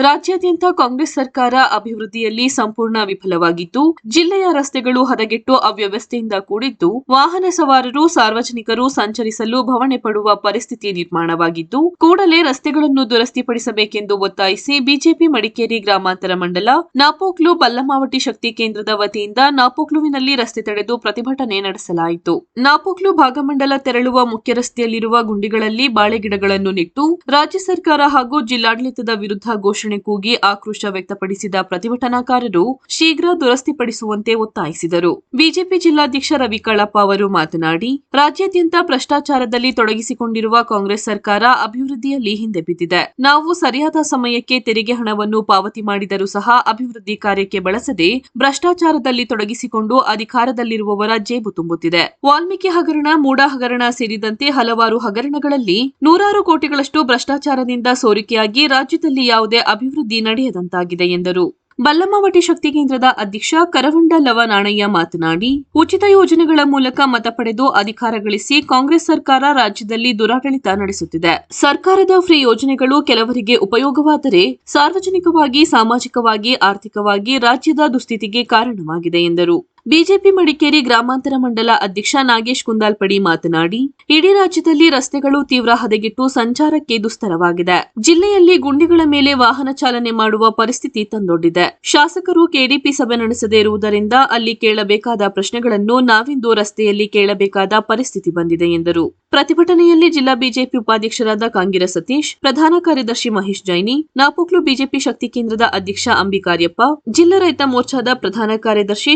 ರಾಜ್ಯಾದ್ಯಂತ ಕಾಂಗ್ರೆಸ್ ಸರ್ಕಾರ ಅಭಿವೃದ್ಧಿಯಲ್ಲಿ ಸಂಪೂರ್ಣ ವಿಫಲವಾಗಿದ್ದು, ಜಿಲ್ಲೆಯ ರಸ್ತೆಗಳು ಹದಗೆಟ್ಟು ಅವ್ಯವಸ್ಥೆಯಿಂದ ಕೂಡಿದ್ದು, ವಾಹನ ಸವಾರರು, ಸಾರ್ವಜನಿಕರು ಸಂಚರಿಸಲು ಭವಣೆ ಪಡುವ ಪರಿಸ್ಥಿತಿ ನಿರ್ಮಾಣವಾಗಿದ್ದು, ಕೂಡಲೇ ರಸ್ತೆಗಳನ್ನು ದುರಸ್ತಿಪಡಿಸಬೇಕೆಂದು ಒತ್ತಾಯಿಸಿ ಬಿಜೆಪಿ ಮಡಿಕೇರಿ ಗ್ರಾಮಾಂತರ ಮಂಡಲ, ನಾಪೋಕ್ಲು ಬಲ್ಲಮಾವಟಿ ಶಕ್ತಿ ಕೇಂದ್ರದ ವತಿಯಿಂದ ನಾಪೋಕ್ಲುವಿನಲ್ಲಿ ರಸ್ತೆ ತಡೆದು ಪ್ರತಿಭಟನೆ ನಡೆಸಲಾಯಿತು. ನಾಪೋಕ್ಲು ಭಾಗಮಂಡಲ ತೆರಳುವ ಮುಖ್ಯ ರಸ್ತೆಯಲ್ಲಿರುವ ಗುಂಡಿಗಳಲ್ಲಿ ಬಾಳೆಗಿಡಗಳನ್ನು ನೆಟ್ಟು, ರಾಜ್ಯ ಸರ್ಕಾರ ಹಾಗೂ ಜಿಲ್ಲಾಡಳಿತದ ವಿರುದ್ಧ ಘೋಷಣೆ ಕೂಗಿ ಆಕ್ರೋಶ ವ್ಯಕ್ತಪಡಿಸಿದ ಪ್ರತಿಭಟನಾಕಾರರು ಶೀಘ್ರ ದುರಸ್ತಿಪಡಿಸುವಂತೆ ಒತ್ತಾಯಿಸಿದರು. ಬಿಜೆಪಿ ಜಿಲ್ಲಾಧ್ಯಕ್ಷ ರವಿ ಕಳಪ್ಪ ಅವರು ಮಾತನಾಡಿ, ರಾಜ್ಯಾದ್ಯಂತ ಭ್ರಷ್ಟಾಚಾರದಲ್ಲಿ ತೊಡಗಿಸಿಕೊಂಡಿರುವ ಕಾಂಗ್ರೆಸ್ ಸರ್ಕಾರ ಅಭಿವೃದ್ಧಿಯಲ್ಲಿ ಹಿಂದೆ ಬಿದ್ದಿದೆ. ನಾವು ಸರಿಯಾದ ಸಮಯಕ್ಕೆ ತೆರಿಗೆ ಹಣವನ್ನು ಪಾವತಿ ಮಾಡಿದರೂ ಸಹ ಅಭಿವೃದ್ಧಿ ಕಾರ್ಯಕ್ಕೆ ಬಳಸದೆ ಭ್ರಷ್ಟಾಚಾರದಲ್ಲಿ ತೊಡಗಿಸಿಕೊಂಡು ಅಧಿಕಾರದಲ್ಲಿರುವವರ ಜೇಬು ತುಂಬುತ್ತಿದೆ. ವಾಲ್ಮೀಕಿ ಹಗರಣ, ಮೂಡಾ ಹಗರಣ ಸೇರಿದಂತೆ ಹಲವಾರು ಹಗರಣಗಳಲ್ಲಿ ನೂರಾರು ಕೋಟಿಗಳಷ್ಟು ಭ್ರಷ್ಟಾಚಾರದಿಂದ ಸೋರಿಕೆಯಾಗಿ ರಾಜ್ಯದಲ್ಲಿ ಯಾವುದೇ ಅಭಿವೃದ್ಧಿ ನಡೆಯದಂತಾಗಿದೆ ಎಂದರು. ಬಲ್ಲಮ್ಮವಟಿ ಶಕ್ತಿ ಕೇಂದ್ರದ ಅಧ್ಯಕ್ಷ ಕರವಂಡ ಲವ ನಾಣಯ್ಯ ಮಾತನಾಡಿ, ಉಚಿತ ಯೋಜನೆಗಳ ಮೂಲಕ ಮತ ಪಡೆದು ಅಧಿಕಾರ ಗಳಿಸಿ ಕಾಂಗ್ರೆಸ್ ಸರ್ಕಾರ ರಾಜ್ಯದಲ್ಲಿ ದುರಾಡಳಿತ ನಡೆಸುತ್ತಿದೆ. ಸರ್ಕಾರದ ಫ್ರೀ ಯೋಜನೆಗಳು ಕೆಲವರಿಗೆ ಉಪಯೋಗವಾದರೆ ಸಾರ್ವಜನಿಕವಾಗಿ, ಸಾಮಾಜಿಕವಾಗಿ, ಆರ್ಥಿಕವಾಗಿ ರಾಜ್ಯದ ದುಸ್ಥಿತಿಗೆ ಕಾರಣವಾಗಿದೆ ಎಂದರು. ಬಿಜೆಪಿ ಮಡಿಕೇರಿ ಗ್ರಾಮಾಂತರ ಮಂಡಲ ಅಧ್ಯಕ್ಷ ನಾಗೇಶ್ ಕುಂದಾಲ್ಪಡಿ ಮಾತನಾಡಿ, ಇಡೀ ರಾಜ್ಯದಲ್ಲಿ ರಸ್ತೆಗಳು ತೀವ್ರ ಹದಗೆಟ್ಟು ಸಂಚಾರಕ್ಕೆ ದುಸ್ತರವಾಗಿದೆ. ಜಿಲ್ಲೆಯಲ್ಲಿ ಗುಂಡಿಗಳ ಮೇಲೆ ವಾಹನ ಚಾಲನೆ ಮಾಡುವ ಪರಿಸ್ಥಿತಿ ತಂದೊಡ್ಡಿದೆ. ಶಾಸಕರು ಕೆಡಿಪಿ ಸಭೆ ನಡೆಸದೇ ಇರುವುದರಿಂದ ಅಲ್ಲಿ ಕೇಳಬೇಕಾದ ಪ್ರಶ್ನೆಗಳನ್ನು ನಾವಿಂದು ರಸ್ತೆಯಲ್ಲಿ ಕೇಳಬೇಕಾದ ಪರಿಸ್ಥಿತಿ ಬಂದಿದೆ ಎಂದರು. ಪ್ರತಿಭಟನೆಯಲ್ಲಿ ಜಿಲ್ಲಾ ಬಿಜೆಪಿ ಉಪಾಧ್ಯಕ್ಷರಾದ ಕಾಂಗಿರ ಸತೀಶ್, ಪ್ರಧಾನ ಕಾರ್ಯದರ್ಶಿ ಮಹೇಶ್ ಜೈನಿ, ನಾಪೋಕ್ಲು ಬಿಜೆಪಿ ಶಕ್ತಿ ಕೇಂದ್ರದ ಅಧ್ಯಕ್ಷ ಅಂಬಿಕಾರ್ಯಪ್ಪ, ಜಿಲ್ಲಾ ರೈತ ಮೋರ್ಚಾದ ಪ್ರಧಾನ ಕಾರ್ಯದರ್ಶಿ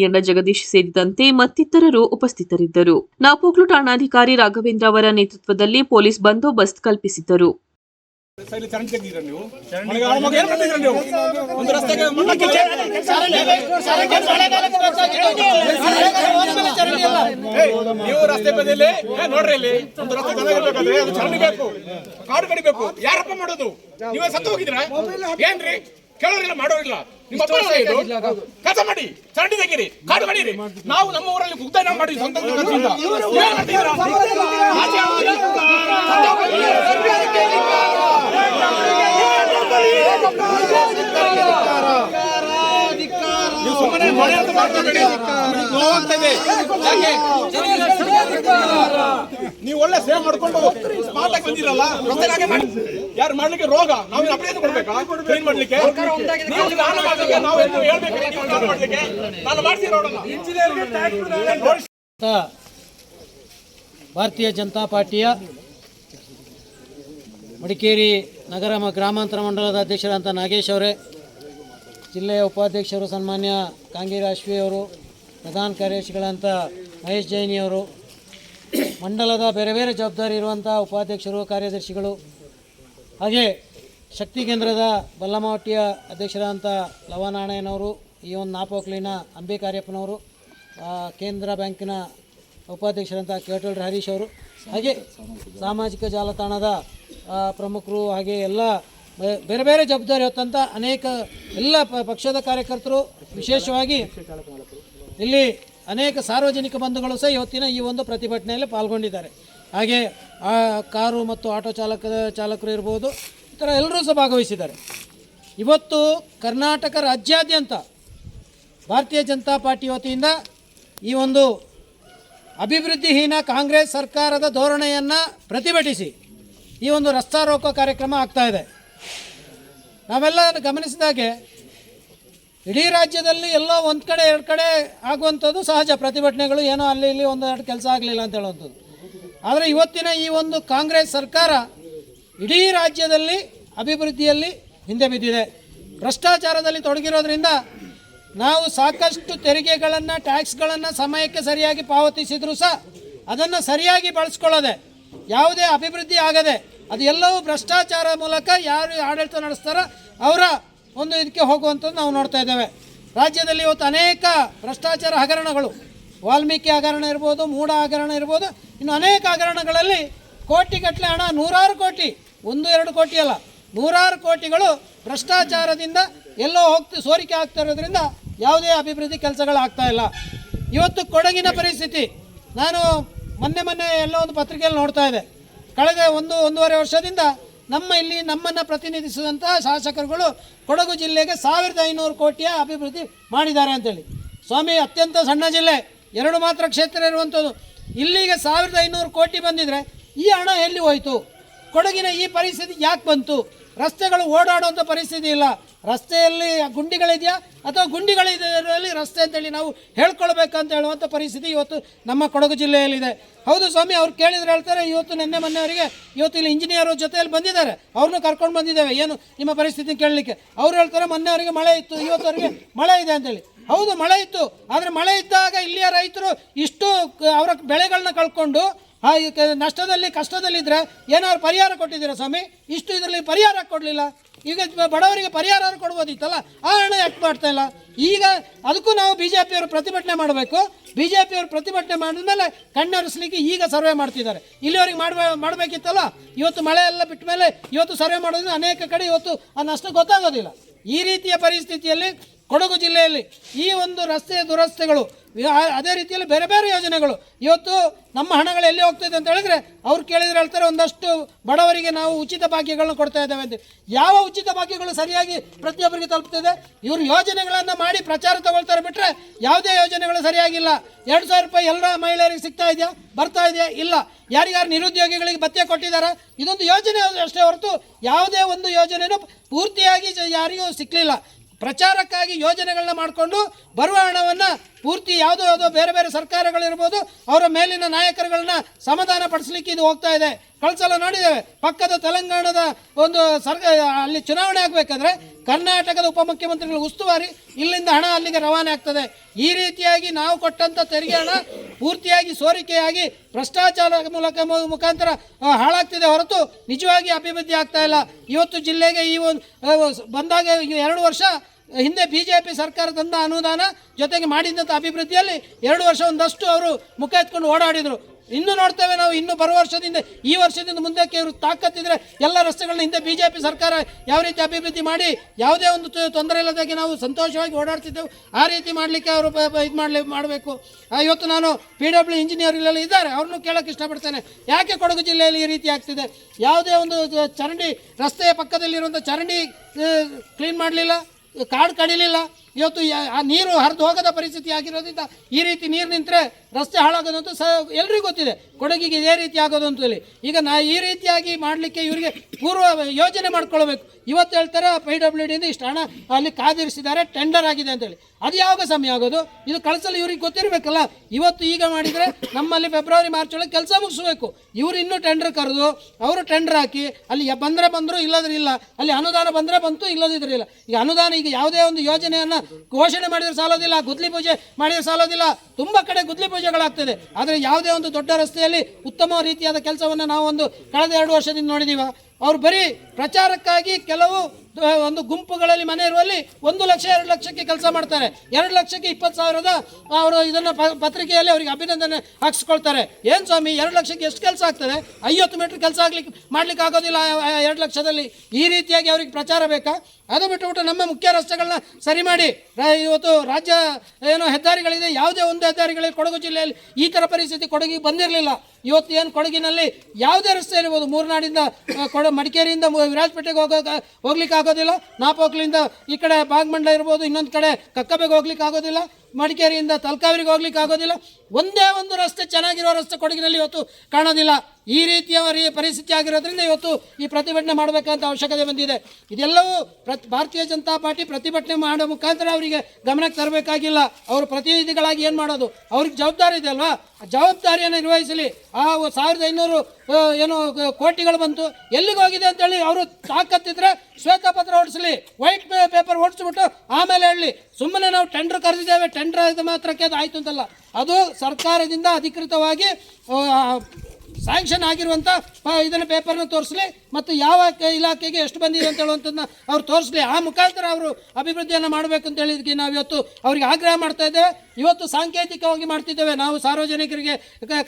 ಶಿವಚಾಳಿಯಣ್ಣ ಜಗದೀಶ್ ಸೇರಿದಂತೆ ಮತ್ತಿತರರು ಉಪಸ್ಥಿತರಿದ್ದರು. ನಾಪೋಕ್ಲು ಠಾಣಾಧಿಕಾರಿ ರಾಘವೇಂದ್ರ ಅವರ ನೇತೃತ್ವದಲ್ಲಿ ಪೊಲೀಸ್ ಬಂದೋಬಸ್ತ್ ಕಲ್ಪಿಸಿದ್ದರು. ನೀವು? ರಸ್ತೆ ಬದಿಯಲ್ಲಿ ನೋಡ್ರಿ ಇಲ್ಲಿ ಒಂದು ರಸ್ತೆ ಚೆನ್ನಾಗಿರ್ಬೇಕಾದ್ರೆ ಅದು ಚರಂಡಿ ಬೇಕು. ಕಾಡು ಕಡಿಬೇಕು. ಯಾರಪ್ಪ ಮಾಡೋದು? ನೀವೇ ಸತ್ತು ಹೋಗಿದ್ರಾ ಏನ್ರಿ? ಕೇಳೋರಿಲ್ಲ ಮಾಡೋರಿಲ್ಲ. ನಿಮ್ಮ ಕೆಲಸ ಮಾಡಿ ಚರಂಡಿ ತೆಗೀರಿ ಕಾಡು ಮಾಡಿರಿ ನಾವು ನಮ್ಮ ಊರಲ್ಲಿ ಉದ್ಧಾರ ಮಾಡಿ ಸ್ವಂತ. ನೀವು ಸುಮ್ಮನೆ ಮಳೆ ಅಂತ ಮಾಡ್ಕೋಬೇಡಿ ನಮ್ಗೆ ನೋವಾಗ್ತಾ ಇದೆ. ಯಾಕೆ? ನೀವು ಒಳ್ಳೆ ಸೇವ್ ಮಾಡ್ಕೊಂಡು ಸ್ಮಾರ್ಟ್ ಬಂದಿರಲ್ಲ ಯಾರು ಮಾಡ್ಲಿಕ್ಕೆ ರೋಗ, ನಾವು ಅಪ್ಡೇಟ್ ಕೊಡ್ಬೇಕಾ? ಕ್ಲೀನ್ ಮಾಡ್ಲಿಕ್ಕೆ? ನೀವು ಮಾಡ್ಲಿಕ್ಕೆ ಹೇಳ್ಬೇಕು ಮಾಡ್ಲಿಕ್ಕೆ? ನಾನು ಅಂತ ಭಾರತೀಯ ಜನತಾ ಪಾರ್ಟಿಯ ಮಡಿಕೇರಿ ನಗರ ಗ್ರಾಮಾಂತರ ಮಂಡಲದ ಅಧ್ಯಕ್ಷರಾದಂಥ ನಾಗೇಶ್ ಅವರೇ, ಜಿಲ್ಲೆಯ ಉಪಾಧ್ಯಕ್ಷರು ಸನ್ಮಾನ್ಯ ಕಾಂಗೇರಿ ಅಶ್ವಿ ಅವರು ಪ್ರಧಾನ ಕಾರ್ಯದರ್ಶಿಗಳಂಥ ಮಹೇಶ್ ಜೈನಿ ಅವರು ಮಂಡಲದ ಬೇರೆ ಬೇರೆ ಜವಾಬ್ದಾರಿ ಇರುವಂಥ ಉಪಾಧ್ಯಕ್ಷರು, ಕಾರ್ಯದರ್ಶಿಗಳು, ಹಾಗೆ ಶಕ್ತಿ ಕೇಂದ್ರದ ಬಲ್ಲಮಾವಟಿಯ ಅಧ್ಯಕ್ಷರಾದಂಥ ಲವನಾರಾಯಣವರು ಈ ಒಂದು ನಾಪೋಕ್ಲಿನ ಅಂಬಿ ಕಾರ್ಯಪ್ಪನವರು ಕೇಂದ್ರ ಬ್ಯಾಂಕಿನ ಉಪಾಧ್ಯಕ್ಷರಂಥ ಕೇಟಲ್ ಹರೀಶ್ ಅವರು, ಹಾಗೆ ಸಾಮಾಜಿಕ ಜಾಲತಾಣದ ಪ್ರಮುಖರು ಹಾಗೆ ಎಲ್ಲ ಬೇರೆ ಬೇರೆ ಜವಾಬ್ದಾರಿ ಹೊತ್ತಂಥ ಅನೇಕ ಎಲ್ಲ ಪಕ್ಷದ ಕಾರ್ಯಕರ್ತರು ವಿಶೇಷವಾಗಿ ಇಲ್ಲಿ ಅನೇಕ ಸಾರ್ವಜನಿಕ ಬಂಧುಗಳು ಸಹ ಇವತ್ತಿನ ಈ ಒಂದು ಪ್ರತಿಭಟನೆಯಲ್ಲಿ ಪಾಲ್ಗೊಂಡಿದ್ದಾರೆ. ಹಾಗೆ ಕಾರು ಮತ್ತು ಆಟೋ ಚಾಲಕ, ಚಾಲಕರು ಇರ್ಬೋದು, ಈ ಥರ ಎಲ್ಲರೂ ಸಹ ಭಾಗವಹಿಸಿದ್ದಾರೆ. ಇವತ್ತು ಕರ್ನಾಟಕ ರಾಜ್ಯಾದ್ಯಂತ ಭಾರತೀಯ ಜನತಾ ಪಾರ್ಟಿ ವತಿಯಿಂದ ಈ ಒಂದು ಅಭಿವೃದ್ಧಿಹೀನ ಕಾಂಗ್ರೆಸ್ ಸರ್ಕಾರದ ಧೋರಣೆಯನ್ನು ಪ್ರತಿಭಟಿಸಿ ಈ ಒಂದು ರಸ್ತಾರೋಕೋ ಕಾರ್ಯಕ್ರಮ ಆಗ್ತಾ ಇದೆ. ನಾವೆಲ್ಲ ಗಮನಿಸಿದಾಗೆ ಇಡೀ ರಾಜ್ಯದಲ್ಲಿ ಎಲ್ಲೋ ಒಂದು ಕಡೆ, ಎರಡು ಕಡೆ ಆಗುವಂಥದ್ದು ಸಹಜ. ಪ್ರತಿಭಟನೆಗಳು ಏನೋ ಅಲ್ಲಿ ಇಲ್ಲಿ ಒಂದು ಎರಡು ಕೆಲಸ ಆಗಲಿಲ್ಲ ಅಂತ ಹೇಳುವಂಥದ್ದು. ಆದರೆ ಇವತ್ತಿನ ಈ ಒಂದು ಕಾಂಗ್ರೆಸ್ ಸರ್ಕಾರ ಇಡೀ ರಾಜ್ಯದಲ್ಲಿ ಅಭಿವೃದ್ಧಿಯಲ್ಲಿ ಹಿಂದೆ ಬಿದ್ದಿದೆ. ಭ್ರಷ್ಟಾಚಾರದಲ್ಲಿ ತೊಡಗಿರೋದ್ರಿಂದ ನಾವು ಸಾಕಷ್ಟು ತೆರಿಗೆಗಳನ್ನು, ಟ್ಯಾಕ್ಸ್ಗಳನ್ನು ಸಮಯಕ್ಕೆ ಸರಿಯಾಗಿ ಪಾವತಿಸಿದರೂ ಸಹ ಅದನ್ನು ಸರಿಯಾಗಿ ಬಳಸ್ಕೊಳ್ಳದೆ, ಯಾವುದೇ ಅಭಿವೃದ್ಧಿ ಆಗದೆ, ಅದು ಎಲ್ಲವೂ ಭ್ರಷ್ಟಾಚಾರ ಮೂಲಕ ಯಾರು ಆಡಳಿತ ನಡೆಸ್ತಾರೋ ಅವರ ಒಂದು ಇದಕ್ಕೆ ಹೋಗುವಂಥದ್ದು ನಾವು ನೋಡ್ತಾ ಇದ್ದೇವೆ. ರಾಜ್ಯದಲ್ಲಿ ಇವತ್ತು ಅನೇಕ ಭ್ರಷ್ಟಾಚಾರ ಹಗರಣಗಳು, ವಾಲ್ಮೀಕಿ ಹಗರಣ ಇರ್ಬೋದು, ಮೂಢ ಹಗರಣ ಇರ್ಬೋದು, ಇನ್ನು ಅನೇಕ ಹಗರಣಗಳಲ್ಲಿ ಕೋಟಿಗಟ್ಟಲೆ ಹಣ, ನೂರಾರು ಕೋಟಿ, ಒಂದು, ಎರಡು ಕೋಟಿ ಅಲ್ಲ, ನೂರಾರು ಕೋಟಿಗಳು ಭ್ರಷ್ಟಾಚಾರದಿಂದ ಎಲ್ಲೋ ಹೋಗ್ತಿ, ಸೋರಿಕೆ ಆಗ್ತಾ ಇರೋದ್ರಿಂದ ಯಾವುದೇ ಅಭಿವೃದ್ಧಿ ಕೆಲಸಗಳು ಆಗ್ತಾ ಇಲ್ಲ. ಇವತ್ತು ಕೊಡಗಿನ ಪರಿಸ್ಥಿತಿ, ನಾನು ಮೊನ್ನೆ ಮೊನ್ನೆ ಎಲ್ಲೋ ಒಂದು ಪತ್ರಿಕೆಯಲ್ಲಿ ನೋಡ್ತಾ ಇದ್ದೆ. ಕಳೆದ ಒಂದು, ಒಂದೂವರೆ ವರ್ಷದಿಂದ ನಮ್ಮ ಇಲ್ಲಿ ನಮ್ಮನ್ನು ಪ್ರತಿನಿಧಿಸಿದಂಥ ಶಾಸಕರುಗಳು ಕೊಡಗು ಜಿಲ್ಲೆಗೆ ಸಾವಿರದ ಐನೂರು ಕೋಟಿಯ ಅಭಿವೃದ್ಧಿ ಮಾಡಿದ್ದಾರೆ ಅಂತೇಳಿ. ಸ್ವಾಮಿ, ಅತ್ಯಂತ ಸಣ್ಣ ಜಿಲ್ಲೆ, ಎರಡು ಮಾತ್ರ ಕ್ಷೇತ್ರ ಇರುವಂಥದ್ದು ಇಲ್ಲಿಗೆ ಸಾವಿರದ ಐನೂರು ಕೋಟಿ ಬಂದಿದ್ರೆ ಈ ಹಣ ಎಲ್ಲಿ ಹೋಯಿತು? ಕೊಡಗಿನ ಈ ಪರಿಸ್ಥಿತಿ ಯಾಕೆ ಬಂತು? ರಸ್ತೆಗಳು ಓಡಾಡುವಂಥ ಪರಿಸ್ಥಿತಿ ಇಲ್ಲ. ರಸ್ತೆಯಲ್ಲಿ ಗುಂಡಿಗಳಿದೆಯಾ? ಅಥವಾ ಗುಂಡಿಗಳಿದೆಯಲ್ಲಿ ರಸ್ತೆ ಅಂತೇಳಿ ನಾವು ಹೇಳ್ಕೊಳ್ಬೇಕಂತ ಹೇಳುವಂಥ ಪರಿಸ್ಥಿತಿ ಇವತ್ತು ನಮ್ಮ ಕೊಡಗು ಜಿಲ್ಲೆಯಲ್ಲಿದೆ. ಹೌದು ಸ್ವಾಮಿ, ಅವ್ರು ಕೇಳಿದ್ರೆ ಹೇಳ್ತಾರೆ, ಇವತ್ತು ನಿನ್ನೆ ಮೊನ್ನೆಯವರಿಗೆ ಇವತ್ತು ಇಲ್ಲಿ ಇಂಜಿನಿಯರ್ ಜೊತೆಯಲ್ಲಿ ಬಂದಿದ್ದಾರೆ. ಅವ್ರನ್ನೂ ಕರ್ಕೊಂಡು ಬಂದಿದ್ದೇವೆ. ಏನು ನಿಮ್ಮ ಪರಿಸ್ಥಿತಿ ಕೇಳಲಿಕ್ಕೆ? ಅವ್ರು ಹೇಳ್ತಾರೆ, ಮೊನ್ನೆಯವರಿಗೆ ಮಳೆ ಇತ್ತು, ಇವತ್ತವರಿಗೆ ಮಳೆ ಇದೆ ಅಂತೇಳಿ. ಹೌದು, ಮಳೆ ಇತ್ತು. ಆದರೆ ಮಳೆ ಇದ್ದಾಗ ಇಲ್ಲಿಯ ರೈತರು ಇಷ್ಟು ಅವರ ಬೆಳೆಗಳನ್ನ ಕಳ್ಕೊಂಡು ಆ ನಷ್ಟದಲ್ಲಿ ಕಷ್ಟದಲ್ಲಿದ್ದರೆ ಏನಾದ್ರು ಪರಿಹಾರ ಕೊಟ್ಟಿದ್ದೀರಾ ಸ್ವಾಮಿ? ಇಷ್ಟು ಇದರಲ್ಲಿ ಪರಿಹಾರ ಕೊಡಲಿಲ್ಲ. ಈಗ ಬಡವರಿಗೆ ಪರಿಹಾರ ಕೊಡ್ಬೋದಿತ್ತಲ್ಲ? ಆ ಹಣ ಯಾಕೆ ಮಾಡ್ತಾ ಇಲ್ಲ? ಈಗ ಅದಕ್ಕೂ ನಾವು ಬಿ ಜೆ ಪಿಯವರು ಪ್ರತಿಭಟನೆ ಮಾಡಬೇಕು. ಬಿ ಜೆ ಪಿಯವರು ಪ್ರತಿಭಟನೆ ಮಾಡಿದ್ಮೇಲೆ ಕಣ್ಣರಿಸಲಿಕ್ಕೆ ಈಗ ಸರ್ವೆ ಮಾಡ್ತಿದ್ದಾರೆ. ಇಲ್ಲಿವರೆಗೆ ಮಾಡ್ಬೇ ಮಾಡಬೇಕಿತ್ತಲ್ಲ? ಇವತ್ತು ಮಳೆ ಎಲ್ಲ ಬಿಟ್ಟ ಮೇಲೆ ಇವತ್ತು ಸರ್ವೆ ಮಾಡೋದ್ರಿಂದ ಅನೇಕ ಕಡೆ ಇವತ್ತು ಆ ನಷ್ಟ ಗೊತ್ತಾಗೋದಿಲ್ಲ. ಈ ರೀತಿಯ ಪರಿಸ್ಥಿತಿಯಲ್ಲಿ ಕೊಡಗು ಜಿಲ್ಲೆಯಲ್ಲಿ ಈ ಒಂದು ರಸ್ತೆ ದುರಸ್ತೆಗಳು ಅದೇ ರೀತಿಯಲ್ಲಿ ಬೇರೆ ಬೇರೆ ಯೋಜನೆಗಳು. ಇವತ್ತು ನಮ್ಮ ಹಣಗಳು ಎಲ್ಲಿ ಹೋಗ್ತಿದೆ ಅಂತ ಹೇಳಿದ್ರೆ ಅವ್ರು ಕೇಳಿದ್ರೆ ಹೇಳ್ತಾರೆ ಒಂದಷ್ಟು ಬಡವರಿಗೆ ನಾವು ಉಚಿತ ಭಾಗ್ಯಗಳನ್ನು ಕೊಡ್ತಾ ಇದ್ದೇವೆ ಅಂತ. ಯಾವ ಉಚಿತ ಭಾಗ್ಯಗಳು ಸರಿಯಾಗಿ ಪ್ರತಿಯೊಬ್ಬರಿಗೆ ತಲುಪ್ತಿದೆ? ಇವರು ಯೋಜನೆಗಳನ್ನು ಮಾಡಿ ಪ್ರಚಾರ ತಗೊಳ್ತಾರೆ ಬಿಟ್ಟರೆ ಯಾವುದೇ ಯೋಜನೆಗಳು ಸರಿಯಾಗಿಲ್ಲ. ಎರಡು ಸಾವಿರ ರೂಪಾಯಿ ಎಲ್ಲ ಮಹಿಳೆಯರಿಗೆ ಸಿಗ್ತಾ ಇದೆಯಾ? ಬರ್ತಾ ಇದೆಯಾ? ಇಲ್ಲ. ಯಾರಿಗಾರು ನಿರುದ್ಯೋಗಿಗಳಿಗೆ ಭತ್ಯೆ ಕೊಟ್ಟಿದ್ದಾರೆ? ಇದೊಂದು ಯೋಜನೆ ಅಷ್ಟೇ ಹೊರತು ಯಾವುದೇ ಒಂದು ಯೋಜನೆಯೂ ಪೂರ್ತಿಯಾಗಿ ಯಾರಿಗೂ ಸಿಕ್ಕಲಿಲ್ಲ ಪ್ರಚಾರಕ್ಕಾಗಿ ಯೋಜನೆಗಳನ್ನ ಮಾಡಿಕೊಂಡು ಬರುವ ಹಣವನ್ನು ಪೂರ್ತಿ ಯಾವುದೋ ಯಾವುದೋ ಬೇರೆ ಬೇರೆ ಸರ್ಕಾರಗಳಿರ್ಬೋದು, ಅವರ ಮೇಲಿನ ನಾಯಕರುಗಳನ್ನ ಸಮಾಧಾನ ಪಡಿಸಲಿಕ್ಕೆ ಇದು ಹೋಗ್ತಾ ಇದೆ. ಕಳ್ಸಲ್ಲ ನೋಡಿದ್ದೇವೆ. ಪಕ್ಕದ ತೆಲಂಗಾಣದ ಒಂದು ಸರ್ ಅಲ್ಲಿ ಚುನಾವಣೆ ಆಗಬೇಕಾದ್ರೆ ಕರ್ನಾಟಕದ ಉಪಮುಖ್ಯಮಂತ್ರಿಗಳ ಉಸ್ತುವಾರಿ, ಇಲ್ಲಿಂದ ಹಣ ಅಲ್ಲಿಗೆ ರವಾನೆ ಆಗ್ತದೆ. ಈ ರೀತಿಯಾಗಿ ನಾವು ಕೊಟ್ಟಂಥ ತೆರಿಗೆ ಹಣ ಪೂರ್ತಿಯಾಗಿ ಸೋರಿಕೆಯಾಗಿ ಭ್ರಷ್ಟಾಚಾರ ಮೂಲಕ ಮುಖಾಂತರ ಹಾಳಾಗ್ತಿದೆ ಹೊರತು ನಿಜವಾಗಿ ಅಭಿವೃದ್ಧಿ ಆಗ್ತಾ ಇಲ್ಲ. ಇವತ್ತು ಜಿಲ್ಲೆಗೆ ಈ ಒಂದು ಬಂದಾಗ ಎರಡು ವರ್ಷ ಹಿಂದೆ ಬಿ ಜೆ ಪಿ ಸರ್ಕಾರ ತಂದ ಅನುದಾನ ಜೊತೆಗೆ ಮಾಡಿದಂಥ ಅಭಿವೃದ್ಧಿಯಲ್ಲಿ ಎರಡು ವರ್ಷ ಒಂದಷ್ಟು ಅವರು ಮುಖ ಎತ್ಕೊಂಡು ಓಡಾಡಿದರು. ಇನ್ನು ನೋಡ್ತೇವೆ ನಾವು, ಇನ್ನು ಬರುವ ವರ್ಷದಿಂದ, ಈ ವರ್ಷದಿಂದ ಮುಂದಕ್ಕೆ ಇವರು ತಾಕತ್ತಿದ್ರೆ ಎಲ್ಲ ರಸ್ತೆಗಳನ್ನ ಹಿಂದೆ ಬಿ ಜೆ ಪಿ ಸರ್ಕಾರ ಯಾವ ರೀತಿ ಅಭಿವೃದ್ಧಿ ಮಾಡಿ, ಯಾವುದೇ ಒಂದು ತೊಂದರೆ ಇಲ್ಲದಾಗಿ ನಾವು ಸಂತೋಷವಾಗಿ ಓಡಾಡ್ತಿದ್ದೆವು. ಆ ರೀತಿ ಮಾಡಲಿಕ್ಕೆ ಅವರು ಇದು ಮಾಡಲಿ ಮಾಡಬೇಕು. ಇವತ್ತು ನಾನು ಪಿ ಡಬ್ಲ್ಯೂ ಇಂಜಿನಿಯರ್ ಇಲ್ಲೆಲ್ಲ ಇದ್ದಾರೆ, ಅವ್ರನ್ನೂ ಕೇಳೋಕ್ಕೆ ಇಷ್ಟಪಡ್ತೇನೆ. ಯಾಕೆ ಕೊಡಗು ಜಿಲ್ಲೆಯಲ್ಲಿ ಈ ರೀತಿ ಆಗ್ತಿದೆ? ಯಾವುದೇ ಒಂದು ಚರಂಡಿ, ರಸ್ತೆಯ ಪಕ್ಕದಲ್ಲಿರುವಂಥ ಚರಂಡಿ ಕ್ಲೀನ್ ಮಾಡಲಿಲ್ಲ, ಕಾಡು ಕಡಿಲಿಲ್ಲ. ಇವತ್ತು ಆ ನೀರು ಹರಿದು ಹೋಗದ ಪರಿಸ್ಥಿತಿ ಆಗಿರೋದ್ರಿಂದ ಈ ರೀತಿ ನೀರು ನಿಂತರೆ ರಸ್ತೆ ಹಾಳಾಗೋದಂತೂ ಸ ಎಲ್ರಿಗೂ ಗೊತ್ತಿದೆ. ಕೊಡಗಿಗೆ ಇದೇ ರೀತಿ ಆಗೋದು ಅಂತ ಹೇಳಿ ಈಗ ನಾ ಈ ರೀತಿಯಾಗಿ ಮಾಡಲಿಕ್ಕೆ ಇವರಿಗೆ ಪೂರ್ವ ಯೋಜನೆ ಮಾಡ್ಕೊಳ್ಬೇಕು. ಇವತ್ತು ಹೇಳ್ತಾರೆ ಪೈ ಡಬ್ಲ್ಯೂ ಡಿಯಿಂದ ಇಷ್ಟು ಹಣ ಅಲ್ಲಿ ಕಾದಿರಿಸಿದ್ದಾರೆ ಟೆಂಡರ್ ಆಗಿದೆ ಅಂತೇಳಿ. ಅದು ಯಾವಾಗ ಸಮಯ ಆಗೋದು? ಇದು ಕಳಿಸಲು ಇವ್ರಿಗೆ ಗೊತ್ತಿರಬೇಕಲ್ಲ. ಇವತ್ತು ಈಗ ಮಾಡಿದರೆ ನಮ್ಮಲ್ಲಿ ಫೆಬ್ರವರಿ ಮಾರ್ಚ್ ಒಳಗೆ ಕೆಲಸ ಮುಗಿಸ್ಬೇಕು. ಇವರು ಇನ್ನೂ ಟೆಂಡರ್ ಕರೆದು, ಅವರು ಟೆಂಡರ್ ಹಾಕಿ, ಅಲ್ಲಿ ಬಂದರೆ ಬಂದರೂ ಬಂದರು ಇಲ್ಲದ್ರೆ ಇಲ್ಲ. ಅಲ್ಲಿ ಅನುದಾನ ಬಂದರೆ ಬಂತು ಇಲ್ಲದಿದ್ರೆ ಇಲ್ಲ. ಈಗ ಅನುದಾನ ಈಗ ಯಾವುದೇ ಒಂದು ಯೋಜನೆಯನ್ನು ಘೋಷಣೆ ಮಾಡಿದ್ರೆ ಸಾಲೋದಿಲ್ಲ, ಗುದ್ಲಿ ಪೂಜೆ ಮಾಡಿದ್ರೆ ಸಾಲೋದಿಲ್ಲ, ತುಂಬ ಕಡೆ ಗುದ್ಲಿ ಪೂಜೆಗಳಾಗ್ತದೆ. ಆದರೆ ಯಾವುದೇ ಒಂದು ದೊಡ್ಡ ರಸ್ತೆಯಲ್ಲಿ ಉತ್ತಮ ರೀತಿಯಾದ ಕೆಲಸವನ್ನು ನಾವು ಒಂದು ಕಳೆದ ಎರಡು ವರ್ಷದಿಂದ ನೋಡಿದೀವ. ಅವ್ರು ಬರೀ ಪ್ರಚಾರಕ್ಕಾಗಿ ಕೆಲವು ಒಂದು ಗುಂಪುಗಳಲ್ಲಿ ಮನೆ ಇರುವಲ್ಲಿ ಒಂದು ಲಕ್ಷ, ಎರಡು ಲಕ್ಷಕ್ಕೆ ಕೆಲಸ ಮಾಡ್ತಾರೆ. ಎರಡು ಲಕ್ಷಕ್ಕೆ ಇಪ್ಪತ್ತು ಸಾವಿರದ ಅವರು ಇದನ್ನು ಪತ್ರಿಕೆಯಲ್ಲಿ ಅವರಿಗೆ ಅಭಿನಂದನೆ ಹಾಕ್ಸ್ಕೊಳ್ತಾರೆ. ಏನು ಸ್ವಾಮಿ, ಎರಡು ಲಕ್ಷಕ್ಕೆ ಎಷ್ಟು ಕೆಲಸ ಆಗ್ತದೆ? ಐವತ್ತು ಮೀಟ್ರ್ ಕೆಲಸ ಆಗ್ಲಿಕ್ಕೆ ಮಾಡ್ಲಿಕ್ಕೆ ಆಗೋದಿಲ್ಲ ಎರಡು ಲಕ್ಷದಲ್ಲಿ. ಈ ರೀತಿಯಾಗಿ ಅವ್ರಿಗೆ ಪ್ರಚಾರ ಬೇಕಾ? ಅದು ಬಿಟ್ಟುಬಿಟ್ಟು ನಮ್ಮ ಮುಖ್ಯ ರಸ್ತೆಗಳನ್ನ ಸರಿ ಮಾಡಿ. ಇವತ್ತು ರಾಜ್ಯ, ಏನೋ ಹೆದ್ದಾರಿಗಳಿದೆ, ಯಾವುದೇ ಒಂದು ಹೆದ್ದಾರಿಗಳಲ್ಲಿ ಕೊಡಗು ಜಿಲ್ಲೆಯಲ್ಲಿ ಈ ಥರ ಪರಿಸ್ಥಿತಿ ಕೊಡಗಿಗೆ ಬಂದಿರಲಿಲ್ಲ. ಇವತ್ತು ಏನು ಕೊಡಗಿನಲ್ಲಿ ಯಾವುದೇ ರಸ್ತೆ ಇರ್ಬೋದು. ಮೂರ್ನಾಡಿಂದ ಕೊಡ ಮಡಿಕೇರಿಯಿಂದ ವಿರಾಜಪೇಟೆಗೆ ಹೋಗೋ, ಹೋಗ್ಲಿಕ್ಕೆ ಆಗೋದಿಲ್ಲ. ನಾಪೋಕ್ಲಿಂದ ಈ ಕಡೆ ಬಾಗಮಂಡ ಇರ್ಬೋದು, ಇನ್ನೊಂದು ಕಡೆ ಕಕ್ಕಬೆಗೆ ಹೋಗ್ಲಿಕ್ಕೆ ಆಗೋದಿಲ್ಲ. ಮಡಿಕೇರಿಯಿಂದ ತಲಕಾವಿರಿಗೆ ಹೋಗ್ಲಿಕ್ಕೆ ಆಗೋದಿಲ್ಲ. ಒಂದೇ ಒಂದು ರಸ್ತೆ ಚೆನ್ನಾಗಿರೋ ರಸ್ತೆ ಕೊಡಗಿನಲ್ಲಿ ಇವತ್ತು ಕಾಣೋದಿಲ್ಲ. ಈ ರೀತಿಯ ಪರಿಸ್ಥಿತಿ ಆಗಿರೋದ್ರಿಂದ ಇವತ್ತು ಈ ಪ್ರತಿಭಟನೆ ಮಾಡಬೇಕಂತ ಅವಶ್ಯಕತೆ ಬಂದಿದೆ. ಇದೆಲ್ಲವೂ ಪ್ರತ್ ಭಾರತೀಯ ಜನತಾ ಪಾರ್ಟಿ ಪ್ರತಿಭಟನೆ ಮಾಡೋ ಮುಖಾಂತರ ಅವರಿಗೆ ಗಮನಕ್ಕೆ ತರಬೇಕಾಗಿಲ್ಲ. ಅವರು ಪ್ರತಿನಿಧಿಗಳಾಗಿ ಏನು ಮಾಡೋದು? ಅವ್ರಿಗೆ ಜವಾಬ್ದಾರಿ ಇದೆ ಅಲ್ವಾ? ಜವಾಬ್ದಾರಿಯನ್ನು ನಿರ್ವಹಿಸಲಿ. ಆ ಸಾವಿರದ ಐನೂರು ಏನು ಕೋಟಿಗಳು ಬಂತು. ಎಲ್ಲಿಗೆ ಹೋಗಿದೆ ಅಂತೇಳಿ ಅವರು ತಾಕತ್ತಿದ್ರೆ ಶ್ವೇತಪತ್ರ ಹೊಡಿಸಲಿ. ವೈಟ್ ಪೇಪರ್ ಹೊಡಿಸ್ಬಿಟ್ಟು ಆಮೇಲೆ ಹೇಳಿ. ಸುಮ್ಮನೆ ನಾವು ಟೆಂಡರ್ ಕರೆದಿದ್ದೇವೆ ಟೆಂಡರ್ ಆದ ಮಾತ್ರಕ್ಕೆ ಅದು ಆಯ್ತು ಅಂತಲ್ಲ. ಅದು ಸರ್ಕಾರದಿಂದ ಅಧಿಕೃತವಾಗಿ ಸ್ಯಾಂಕ್ಷನ್ ಆಗಿರುವಂಥ ಇದನ್ನು ಪೇಪರ್ನ ತೋರಿಸಲಿ ಮತ್ತು ಯಾವ ಇಲಾಖೆಗೆ ಎಷ್ಟು ಬಂದಿದೆ ಅಂತ ಹೇಳುವಂಥದ್ದನ್ನ ಅವ್ರು ತೋರಿಸಲಿ. ಆ ಮುಖಾಂತರ ಅವರು ಅಭಿವೃದ್ಧಿಯನ್ನು ಮಾಡಬೇಕು ಅಂತ ಹೇಳಿದಕ್ಕೆ ನಾವು ಇವತ್ತು ಅವರಿಗೆ ಆಗ್ರಹ ಮಾಡ್ತಾ ಇದ್ದೇವೆ. ಇವತ್ತು ಸಾಂಕೇತಿಕವಾಗಿ ಮಾಡ್ತಿದ್ದೇವೆ. ನಾವು ಸಾರ್ವಜನಿಕರಿಗೆ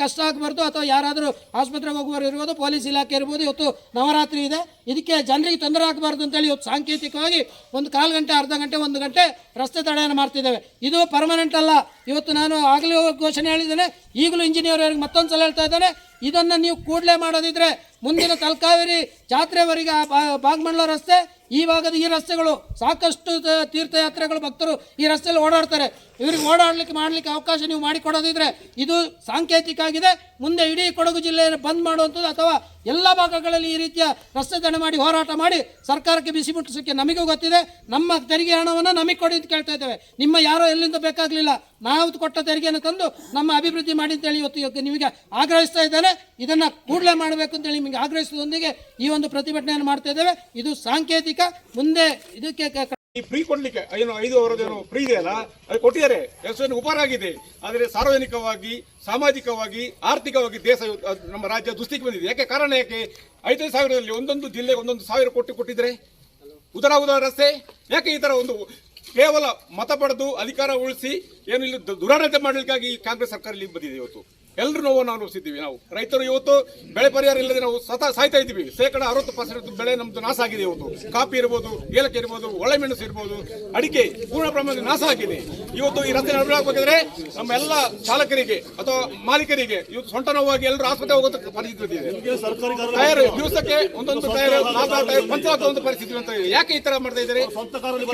ಕಷ್ಟ ಆಗಬಾರ್ದು ಅಥವಾ ಯಾರಾದರೂ ಆಸ್ಪತ್ರೆಗೆ ಹೋಗುವವರು ಇರ್ಬೋದು, ಪೊಲೀಸ್ ಇಲಾಖೆ ಇರ್ಬೋದು, ಇವತ್ತು ನವರಾತ್ರಿ ಇದೆ. ಇದಕ್ಕೆ ಜನರಿಗೆ ತೊಂದರೆ ಆಗಬಾರ್ದು ಅಂತೇಳಿ ಇವತ್ತು ಸಾಂಕೇತಿಕವಾಗಿ ಒಂದು ಕಾಲು ಗಂಟೆ, ಅರ್ಧ ಗಂಟೆ, ಒಂದು ಗಂಟೆ ರಸ್ತೆ ತಡೆಯನ್ನು ಮಾಡ್ತಿದ್ದೇವೆ. ಇದು ಪರ್ಮನೆಂಟ್ ಅಲ್ಲ. ಇವತ್ತು ನಾನು ಆಗಲೇ ಘೋಷಣೆ ಹೇಳಿದ್ದೇನೆ. ಈಗಲೂ ಇಂಜಿನಿಯರ್ ಅವರಿಗೆ ಮತ್ತೊಂದು ಸಲ ಹೇಳ್ತಾ ಇದ್ದೇನೆ. ಇದನ್ನು ನೀವು ಕೂಡಲೇ ಮಾಡೋದಿದ್ರೆ ಮುಂದಿನ ತಲಕಾವೇರಿ ಜಾತ್ರೆವರೆಗೆ ಆ ಬಾಗಮಂಡಲ ರಸ್ತೆ ಈ ಭಾಗದ ಈ ರಸ್ತೆಗಳು ಸಾಕಷ್ಟು ತೀರ್ಥಯಾತ್ರೆಗಳು ಭಕ್ತರು ಈ ರಸ್ತೆಯಲ್ಲಿ ಓಡಾಡ್ತಾರೆ. ಇವ್ರಿಗೆ ಓಡಾಡ್ಲಿಕ್ಕೆ ಮಾಡ್ಲಿಕ್ಕೆ ಅವಕಾಶ ನೀವು ಮಾಡಿಕೊಡೋದಿದ್ರೆ ಇದು ಸಾಂಕೇತಿಕ ಆಗಿದೆ ಮುಂದೆ ಇಡೀ ಕೊಡಗು ಜಿಲ್ಲೆಯನ್ನು ಬಂದ್ ಮಾಡುವಂಥದ್ದು ಅಥವಾ ಎಲ್ಲ ಭಾಗಗಳಲ್ಲಿ ಈ ರೀತಿಯ ರಸ್ತೆ ತಡೆ ಮಾಡಿ ಹೋರಾಟ ಮಾಡಿ ಸರ್ಕಾರಕ್ಕೆ ಬಿಸಿ ಮುಟ್ಟಿಸೋಕ್ಕೆ ನಮಗೂ ಗೊತ್ತಿದೆ. ನಮ್ಮ ತೆರಿಗೆ ಹಣವನ್ನು ನಮಗೆ ಕೊಡಿ ಅಂತ ಕೇಳ್ತಾ ಇದ್ದೇವೆ. ನಿಮ್ಮ ಯಾರೋ ಎಲ್ಲಿಂದ ಬೇಕಾಗಲಿಲ್ಲ, ನಾವು ಕೊಟ್ಟ ತೆರಿಗೆಯನ್ನು ತಂದು ನಮ್ಮ ಅಭಿವೃದ್ಧಿ ಮಾಡಿ ಅಂತೇಳಿ ಇವತ್ತು ಇವತ್ತು ನಿಮಗೆ ಆಗ್ರಹಿಸ್ತಾ ಇದ್ದೇನೆ. ಇದನ್ನು ಕೂಡಲೇ ಮಾಡಬೇಕು ಅಂತೇಳಿ ನಿಮಗೆ ಆಗ್ರಹಿಸೋದೊಂದಿಗೆ ಈ ಒಂದು ಪ್ರತಿಭಟನೆಯನ್ನು ಮಾಡ್ತಾ ಇದ್ದೇವೆ. ಇದು ಸಾಂಕೇತಿಕ ಮುಂದೆ ಇದಕ್ಕೆ ಈ ಫ್ರೀ ಕೊಡ್ಲಿಕ್ಕೆ ಏನು, ಐದು ಅವರದೇನು ಫ್ರೀ ಇದೆ ಅಲ್ಲ ಅದು ಕೊಟ್ಟಿದ್ದಾರೆ. ಎಷ್ಟೊಂದು ಉಪಕಾರ ಆಗಿದೆ. ಆದರೆ ಸಾರ್ವಜನಿಕವಾಗಿ, ಸಾಮಾಜಿಕವಾಗಿ, ಆರ್ಥಿಕವಾಗಿ ದೇಶ ನಮ್ಮ ರಾಜ್ಯ ದುಸ್ಥಿತಿ ಬಂದಿದೆ. ಯಾಕೆ ಕಾರಣ ಯಾಕೆ? ಐದು ಸಾವಿರದಲ್ಲಿ ಒಂದೊಂದು ಜಿಲ್ಲೆಗೆ ಒಂದೊಂದು ಸಾವಿರ ಕೊಟ್ಟು ಕೊಟ್ಟಿದ್ರೆ? ಉದರ ಉದರ ರಸ್ತೆ? ಯಾಕೆ ಈ ತರ ಒಂದು ಕೇವಲ ಮತ ಪಡೆದು ಅಧಿಕಾರ ಉಳಿಸಿ, ಏನು ಇಲ್ಲಿ ದುರಾಡಳಿತ ಮಾಡಲಿಕ್ಕಾಗಿ ಕಾಂಗ್ರೆಸ್ ಸರ್ಕಾರ ಇಲ್ಲಿ ಬಂದಿದೆ ಇವತ್ತು? ಎಲ್ಲರೂ ನೋವನ್ನು ಅನುಭವಿಸಿದ್ದೀವಿ ನಾವು. ರೈತರು ಇವತ್ತು ಬೆಳೆ ಪರಿಹಾರ ಇಲ್ಲದೆ ನಾವು ಸತ ಸಾಯ್ತಾ ಇದ್ದೀವಿ. ಶೇಕಡ ಅರವತ್ತು ಪರ್ಸೆಂಟ್ ಬೆಳೆ ನಮ್ದು ನಾಶ ಆಗಿದೆ ಇವತ್ತು. ಕಾಫಿ ಇರ್ಬೋದು ಏಲಕ್ಕಿ ಇರ್ಬೋದು ಒಳ್ಳೆ ಮೆಣಸು ಇರ್ಬೋದು ಅಡಿಕೆ ಪೂರ್ಣ ಪ್ರಮಾಣದಲ್ಲಿ ನಾಶ ಆಗಿದೆ. ಇವತ್ತು ಈ ರಸ್ತೆ ನಡಬೇಕಾದ್ರೆ ನಮ್ಮ ಎಲ್ಲ ಚಾಲಕರಿಗೆ ಅಥವಾ ಮಾಲೀಕರಿಗೆ ಇವತ್ತು ಸೊಂಟ ನೋವಾಗಿ ಎಲ್ಲರೂ ಆಸ್ಪತ್ರೆ ಹೋಗೋದಕ್ಕೆ ಪರಿಸ್ಥಿತಿ ಇದೆ. ಟೈರ್ ದಿವಸಕ್ಕೆ ಒಂದೊಂದು ಟೈರ್ ಟೈರ್ ಪಂಚಾಯತ್ ಒಂದು ಪರಿಸ್ಥಿತಿ ಅಂತ ಇದೆ. ಯಾಕೆ ಈ ತರ ಮಾಡ್ತಾ ಇದ್ದಾರೆ?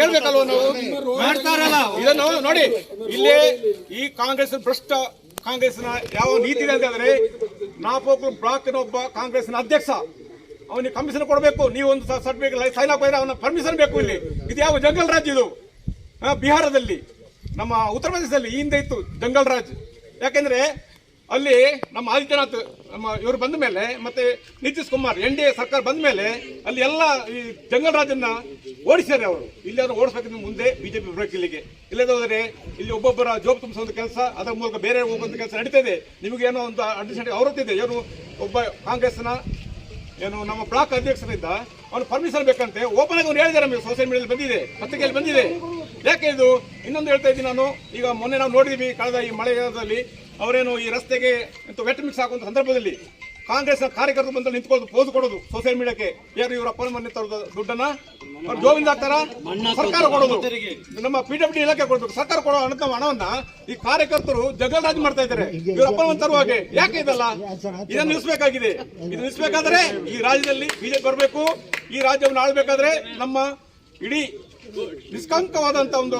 ಕೇಳ್ಬೇಕಲ್ವ ನಾವು? ಇದನ್ನು ನೋಡಿ ಇಲ್ಲೇ ಈ ಕಾಂಗ್ರೆಸ್ ಭ್ರಷ್ಟ ಕಾಂಗ್ರೆಸ್ನ ಯಾವ ನೀತಿ ಇದೆ ಅಂತಂದ್ರೆ ನಾಪೋಕ್ಲು ಬ್ಲಾಕ್ ಒಬ್ಬ ಕಾಂಗ್ರೆಸ್ನ ಅಧ್ಯಕ್ಷ, ಅವನಿಗೆ ಕಮಿಷನ್ ಕೊಡಬೇಕು. ನೀವು ಒಂದು ಸರ್ಟಿಫಿಕೇಟ್ ಸೈನ್ ಹಾಕಿದ್ರೆ ಅವನ ಪರ್ಮಿಷನ್ ಬೇಕು ಇಲ್ಲಿ. ಇದು ಯಾವ ಜಂಗಲ್ ರಾಜ್ ಇದು? ಬಿಹಾರದಲ್ಲಿ. ನಮ್ಮ ಉತ್ತರ ಪ್ರದೇಶದಲ್ಲಿ ಈ ಹಿಂದೆ ಇತ್ತು ಜಂಗಲ್ ರಾಜ್. ಯಾಕೆಂದ್ರೆ ಅಲ್ಲಿ ನಮ್ಮ ಆದಿತ್ಯನಾಥ್, ನಮ್ಮ ಇವರು ಬಂದ ಮೇಲೆ ಮತ್ತೆ Nitish Kumar, N D A ಸರ್ಕಾರ ಬಂದ ಮೇಲೆ ಅಲ್ಲಿ ಎಲ್ಲ ಈ ಜಂಗಲ್ ರಾಜನ್ನ ಓಡಿಸಿದ್ದಾರೆ ಅವರು. ಇಲ್ಲಿ ಅವರು ಓಡಿಸ್ಬೇಕಂದ್ರೆ ಮುಂದೆ ಬಿಜೆಪಿ ಬರಬೇಕು ಇಲ್ಲಿಗೆ. ಇಲ್ಲಿ ಒಬ್ಬೊಬ್ಬರ ಜೋಬ್ ತುಂಬಿಸುವಂತ ಕೆಲಸ, ಅದರ ಮೂಲಕ ಬೇರೆ ಹೋಗುವಂಥ ಕೆಲಸ ನಡೀತಾ ಇದೆ. ನಿಮಗೇನೋ ಒಂದು ಅಡ್ಮಿಷನ್ ಅವರತ್ತಿದೆ ಏನು ಒಬ್ಬ ಕಾಂಗ್ರೆಸ್ನ ಏನು ನಮ್ಮ ಬ್ಲಾಕ್ ಅಧ್ಯಕ್ಷರಿಂದ ಅವನು ಪರ್ಮಿಷನ್ ಬೇಕಂತೆ. ಓಪನ್ ಆಗಿ ಅವ್ರು ಹೇಳಿದ್ದಾರೆ ನಮಗೆ ಸೋಷಿಯಲ್ ಮೀಡಿಯಾದಲ್ಲಿ ಬಂದಿದೆ, ಪತ್ರಿಕೆಯಲ್ಲಿ ಬಂದಿದೆ. ಯಾಕೆ ಇದು? ಇನ್ನೊಂದು ಹೇಳ್ತಾ ಇದ್ದೀನಿ ನಾನು. ಈಗ ಮೊನ್ನೆ ನಾವು ನೋಡಿದ್ವಿ ಕಳೆದ ಈ ಮಳೆಗಾಲದಲ್ಲಿ ಅವರೇನು ಈ ರಸ್ತೆಗೆ ವೆಟ್ ಮಿಕ್ಸ್ ಹಾಕುವಂತ ಸಂದರ್ಭದಲ್ಲಿ ಕಾಂಗ್ರೆಸ್ನ ಕಾರ್ಯಕರ್ತರು ಬಂದು ನಿಂತ್ಕೊಳ್ಳೋದು ಪೋಸ್ ಕೊಡೋದು ಸೋಷಿಯಲ್ ಮೀಡಿಯಾಕ್ಕೆ ಯಾರು ಇವರ ಅಪ್ಪನ ಮನೆ ತರೋದು ದುಡ್ಡನ್ನ? ಅವ್ರು ಜೋಬಿಂದ ಹಾಕ್ತಾರ ಸರ್ಕಾರ ಕೊಡೋದು. ನಮ್ಮ ಪಿಡಬ್ಲ್ಯೂ ಇಲಾಖೆ ಕೊಡಬೇಕು. ಸರ್ಕಾರ ಕೊಡೋ ಹಣಕ ಹಣವನ್ನ ಈ ಕಾರ್ಯಕರ್ತರು ಜಗಳರಾಜ್ ಮಾಡ್ತಾ ಇದ್ದಾರೆ. ಇವ್ರ ಅಪ್ಪನ ಮನೆ ತರುವ ಹಾಗೆ. ಯಾಕೆ ಇದಲ್ಲ? ಇದನ್ನು ನಿಲ್ಲಿಸಬೇಕಾಗಿದೆ. ಇದು ನಿಲ್ಲಿಸಬೇಕಾದ್ರೆ ಈ ರಾಜ್ಯದಲ್ಲಿ ಬಿಜೆಪಿ ಬರಬೇಕು. ಈ ರಾಜ್ಯವನ್ನು ಆಳ್ಬೇಕಾದ್ರೆ ನಮ್ಮ ಇಡೀ ನಿಷ್ಕಂಕವಾದಂತ ಒಂದು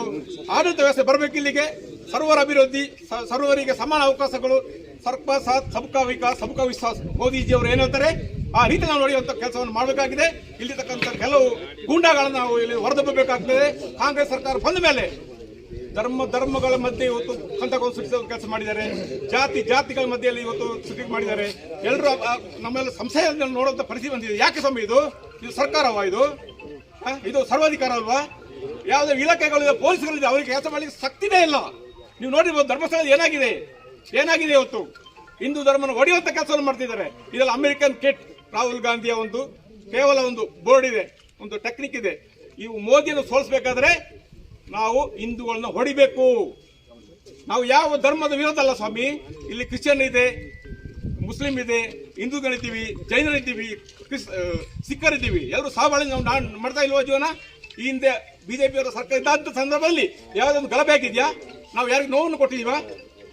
ಆಡಳಿತ ವ್ಯವಸ್ಥೆ ಬರಬೇಕು ಇಲ್ಲಿಗೆ. ಸರ್ವರ ಅಭಿವೃದ್ಧಿ ಸರ್ವರಿಗೆ ಸಮಾನ ಅವಕಾಶಗಳು. ಸರ್ಪ ಸಾಥ್ ಸಬ್ಕಾ ವಿಕಾಸ್, ಸಬ್ಕಾ ವಿಶ್ವಾಸ್, ಮೋದಿಜಿ ಅವರು ಏನು ಹೇಳ್ತಾರೆ? ಆ ರೀತಿ ನಾವು ನಡೆಯುವಂತ ಕೆಲಸವನ್ನು ಮಾಡಬೇಕಾಗಿದೆ. ಇಲ್ಲಿರ್ತಕ್ಕಂಥ ಕೆಲವು ಗೂಂಡಾಗಳನ್ನು ನಾವು ಇಲ್ಲಿ ಹೊರದಬ್ಬಬೇಕಾಗ್ತದೆ. ಕಾಂಗ್ರೆಸ್ ಸರ್ಕಾರ ಬಂದ ಮೇಲೆ ಧರ್ಮ, ಧರ್ಮಗಳ ಮಧ್ಯೆ ಇವತ್ತು ಕಂತಕೊಂಡು ಸೃಷ್ಟಿಸುವ ಕೆಲಸ ಮಾಡಿದ್ದಾರೆ. ಜಾತಿ, ಜಾತಿಗಳ ಮಧ್ಯೆಯಲ್ಲಿ ಇವತ್ತು ಸೃಷ್ಟಿ ಮಾಡಿದ್ದಾರೆ. ಎಲ್ಲರೂ ನಮ್ಮೆಲ್ಲ ಸಂಶಯ ನೋಡುವಂಥ ಪರಿಸ್ಥಿತಿ ಬಂದಿದೆ. ಯಾಕೆ ಸಮಯ ಇದು? ಇದು ಸರ್ಕಾರವ ಇದು? ಇದು ಸರ್ವಾಧಿಕಾರ ಅಲ್ವಾ? ಯಾವುದೇ ಇಲಾಖೆಗಳಿದೆ ಪೊಲೀಸ್ಗಳಿದೆ, ಅವರಿಗೆ ಕೆಲಸ ಮಾಡಲಿಕ್ಕೆ ಶಕ್ತಿನೇ ಇಲ್ಲ. ನೀವು ನೋಡಿರ್ಬೋದು ಧರ್ಮಸ್ಥಳ ಏನಾಗಿದೆ? ಏನಾಗಿದೆ ಇವತ್ತು? ಹಿಂದೂ ಧರ್ಮನ ಒಡೆಯುವಂತ ಕೆಲಸವನ್ನು ಮಾಡ್ತಿದ್ದಾರೆ. ಇದೆಲ್ಲ ಅಮೆರಿಕನ್ ಕಿಟ್, ರಾಹುಲ್ ಗಾಂಧಿಯ ಒಂದು, ಕೇವಲ ಒಂದು ಬೋರ್ಡ್ ಇದೆ, ಒಂದು ಟೆಕ್ನಿಕ್ ಇದೆ. ಇವು ಮೋದಿಯನ್ನು ಸೋಲಿಸಬೇಕಾದ್ರೆ ನಾವು ಹಿಂದೂಗಳನ್ನ ಹೊಡಿಬೇಕು. ನಾವು ಯಾವ ಧರ್ಮದ ವಿರೋಧ ಅಲ್ಲ ಸ್ವಾಮಿ, ಇಲ್ಲಿ ಕ್ರಿಶ್ಚಿಯನ್ ಇದೆ ಮುಸ್ಲಿಂ ಇದೆ ಹಿಂದೂಗಳಿದ್ದೀವಿ ಜೈನರಿದ್ದೀವಿ ಕ್ರಿಸ್ ಸಿಖ್ಖರಿದ್ದೀವಿ ಎಲ್ಲರೂ ಸಾವಳಿ ನಾವು ಮಾಡ್ತಾ ಇಲ್ವಾ ಜೀವನ? ಈ ಹಿಂದೆ ಬಿಜೆಪಿಯವರ ಸರ್ಕಾರ ಇದ್ದಂಥ ಸಂದರ್ಭದಲ್ಲಿ ಯಾವುದೊಂದು ಗಲಭೆ ಆಗಿದೆಯಾ? ನಾವು ಯಾರಿಗೂ ನೋವನ್ನು ಕೊಟ್ಟಿದೀವಾ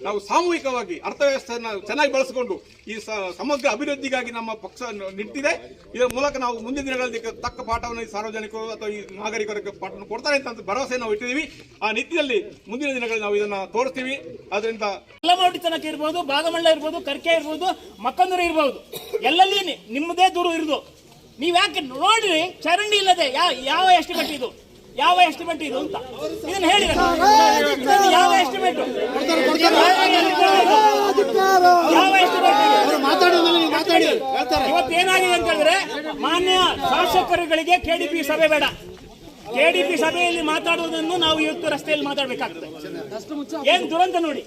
ನಾವು ಸಾಮೂಹಿಕವಾಗಿ ಅರ್ಥವ್ಯವಸ್ಥೆಯನ್ನು ಚೆನ್ನಾಗಿ ಬಳಸಿಕೊಂಡು ಈ ಸಮಗ್ರ ಅಭಿವೃದ್ಧಿಗಾಗಿ ನಮ್ಮ ಪಕ್ಷ ನಿಂತಿದೆ. ಇದರ ಮೂಲಕ ನಾವು ಮುಂದಿನ ದಿನಗಳಲ್ಲಿ ತಕ್ಕ ಪಾಠವನ್ನು ಈ ಸಾರ್ವಜನಿಕರು ಅಥವಾ ಈ ನಾಗರಿಕರಿಗೆ ಪಾಠವನ್ನು ಕೊಡ್ತಾರೆ ಅಂತ ಭರವಸೆ ನಾವು ಇಟ್ಟಿದ್ದೀವಿ. ಆ ನಿಟ್ಟಿನಲ್ಲಿ ಮುಂದಿನ ದಿನಗಳಲ್ಲಿ ನಾವು ಇದನ್ನ ತೋರಿಸ್ತೀವಿ. ಅದರಿಂದ ತನಕ ಇರ್ಬೋದು ಭಾಗಮಂಡಲ ಇರ್ಬೋದು, ಕರ್ಕೆ ಇರ್ಬೋದು, ಮಕ್ಕಂದೂರು ಇರ್ಬೋದು. ಎಲ್ಲಲ್ಲಿ ನಿಮ್ಮದೇ ದೂರು ಇರೋದು. ನೀವ್ ಯಾಕೆ ನೋಡ್ರಿ, ಚರಂಡಿ ಇಲ್ಲದೆ ಯಾವ ಯಾವ ಕಟ್ಟಿದ್ದು ಯಾವ ಎಸ್ಟಿಮೇಟ್ ಇದು ಅಂತ. ಇದನ್ನ ಹೇಳಿ ಯಾವ ಎಸ್ಟಿಮೇಟ್ ಯಾವ ಎಸ್ಟಿಮೇಟ್ ಇವತ್ತೇನಾಗಿದೆ ಅಂತ ಹೇಳಿದ್ರೆ ಮಾನ್ಯ ಶಾಸಕರುಗಳಿಗೆ ಕೆಡಿಪಿ ಸಭೆ ಬೇಡ. ಕೆಡಿಪಿ ಸಭೆಯಲ್ಲಿ ಮಾತಾಡುವುದನ್ನು ನಾವು ಇವತ್ತು ರಸ್ತೆಯಲ್ಲಿ ಮಾತಾಡಬೇಕಾಗ್ತದೆ. ಏನ್ ದುರಂತ ನೋಡಿ.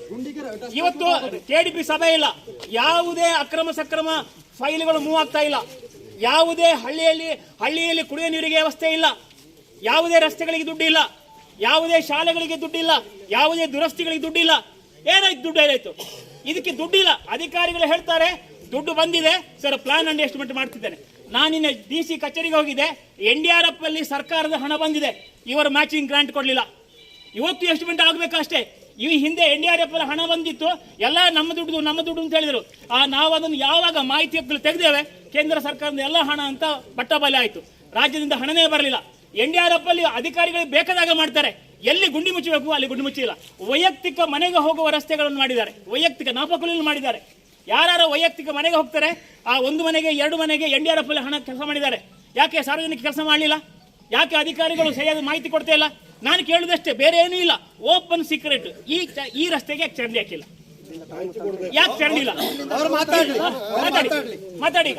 ಇವತ್ತು ಕೆಡಿಪಿ ಸಭೆ ಇಲ್ಲ. ಯಾವುದೇ ಅಕ್ರಮ ಸಕ್ರಮ ಫೈಲ್ಗಳು ಮೂವ್ ಆಗ್ತಾ ಇಲ್ಲ. ಯಾವುದೇ ಹಳ್ಳಿಯಲ್ಲಿ ಹಳ್ಳಿಯಲ್ಲಿ ಕುಡಿಯುವ ನೀರಿಗೆ ವ್ಯವಸ್ಥೆ ಇಲ್ಲ. ಯಾವುದೇ ರಸ್ತೆಗಳಿಗೆ ದುಡ್ಡಿಲ್ಲ, ಯಾವುದೇ ಶಾಲೆಗಳಿಗೆ ದುಡ್ಡಿಲ್ಲ, ಯಾವುದೇ ದುರಸ್ತಿಗಳಿಗೆ ದುಡ್ಡಿಲ್ಲ. ಏನಾಯ್ತು, ದುಡ್ಡು ಏನಾಯ್ತು? ಇದಕ್ಕೆ ದುಡ್ಡಿಲ್ಲ. ಅಧಿಕಾರಿಗಳು ಹೇಳ್ತಾರೆ, ದುಡ್ಡು ಬಂದಿದೆ, ಸರ್ ಪ್ಲಾನ್ ಅಂಡ್ ಎಸ್ಟಿಮೇಟ್ ಮಾಡ್ತಿದ್ದೇನೆ. ನಾನಿನ್ನ ಡಿ ಸಿ ಕಚೇರಿಗೆ ಹೋಗಿದ್ದೆ, ಎನ್ ಡಿ ಆರ್ ಎಫ್ ಅಲ್ಲಿ ಸರ್ಕಾರದ ಹಣ ಬಂದಿದೆ. ಇವರು ಮ್ಯಾಚಿಂಗ್ ಗ್ರಾಂಟ್ ಕೊಡಲಿಲ್ಲ. ಇವತ್ತು ಎಸ್ಟಿಮೇಟ್ ಆಗಬೇಕು ಅಷ್ಟೇ. ಈ ಹಿಂದೆ ಎನ್ ಡಿ ಆರ್ ಎಫ್ ಅಲ್ಲಿ ಹಣ ಬಂದಿತ್ತು, ಎಲ್ಲ ನಮ್ಮ ದುಡ್ಡು ನಮ್ಮ ದುಡ್ಡು ಅಂತ ಹೇಳಿದರು. ಆ, ನಾವು ಅದನ್ನು ಯಾವಾಗ ಮಾಹಿತಿ ತೆಗೆದೇವೆ, ಕೇಂದ್ರ ಸರ್ಕಾರದ ಎಲ್ಲ ಹಣ ಅಂತ ಬಟ್ಟಬಲೆ ಆಯಿತು. ರಾಜ್ಯದಿಂದ ಹಣನೇ ಬರಲಿಲ್ಲ. ಎನ್ ಡಿ ಆರ್ ಎಫ್ ಅಲ್ಲಿ ಅಧಿಕಾರಿಗಳು ಬೇಕಾದಾಗ ಮಾಡ್ತಾರೆ. ಎಲ್ಲಿ ಗುಂಡಿ ಮುಚ್ಚಬೇಕು ಅಲ್ಲಿ ಗುಂಡಿ ಮುಚ್ಚಿಲ್ಲ. ವೈಯಕ್ತಿಕ ಮನೆಗೆ ಹೋಗುವ ರಸ್ತೆಗಳನ್ನು ಮಾಡಿದ್ದಾರೆ. ವೈಯಕ್ತಿಕ ನಾಪಕಲು ಮಾಡಿದ್ದಾರೆ. ಯಾರು ವೈಯಕ್ತಿಕ ಮನೆಗೆ ಹೋಗ್ತಾರೆ ಆ ಒಂದು ಮನೆಗೆ ಎರಡು ಮನೆಗೆ ಎನ್ ಡಿ ಆರ್ ಎಫ್ ಅಲ್ಲಿ ಹಣ ಕೆಲಸ ಮಾಡಿದ್ದಾರೆ. ಯಾಕೆ ಸಾರ್ವಜನಿಕ ಕೆಲಸ ಮಾಡಲಿಲ್ಲ? ಯಾಕೆ ಅಧಿಕಾರಿಗಳು ಸರಿಯಾದ ಮಾಹಿತಿ ಕೊಡ್ತಾ ಇಲ್ಲ? ನಾನು ಕೇಳುದಷ್ಟೇ ಬೇರೆ ಏನೂ ಇಲ್ಲ. Open secret. ಈ ಈ ರಸ್ತೆಗೆ ಯಾಕೆ ಚರಂಡಿ ಹಾಕಿಲ್ಲ? ಯಾಕೆ ಚರಂಡಿ ಇಲ್ಲ? ಮಾತಾಡಿ ಮಾತಾಡಿ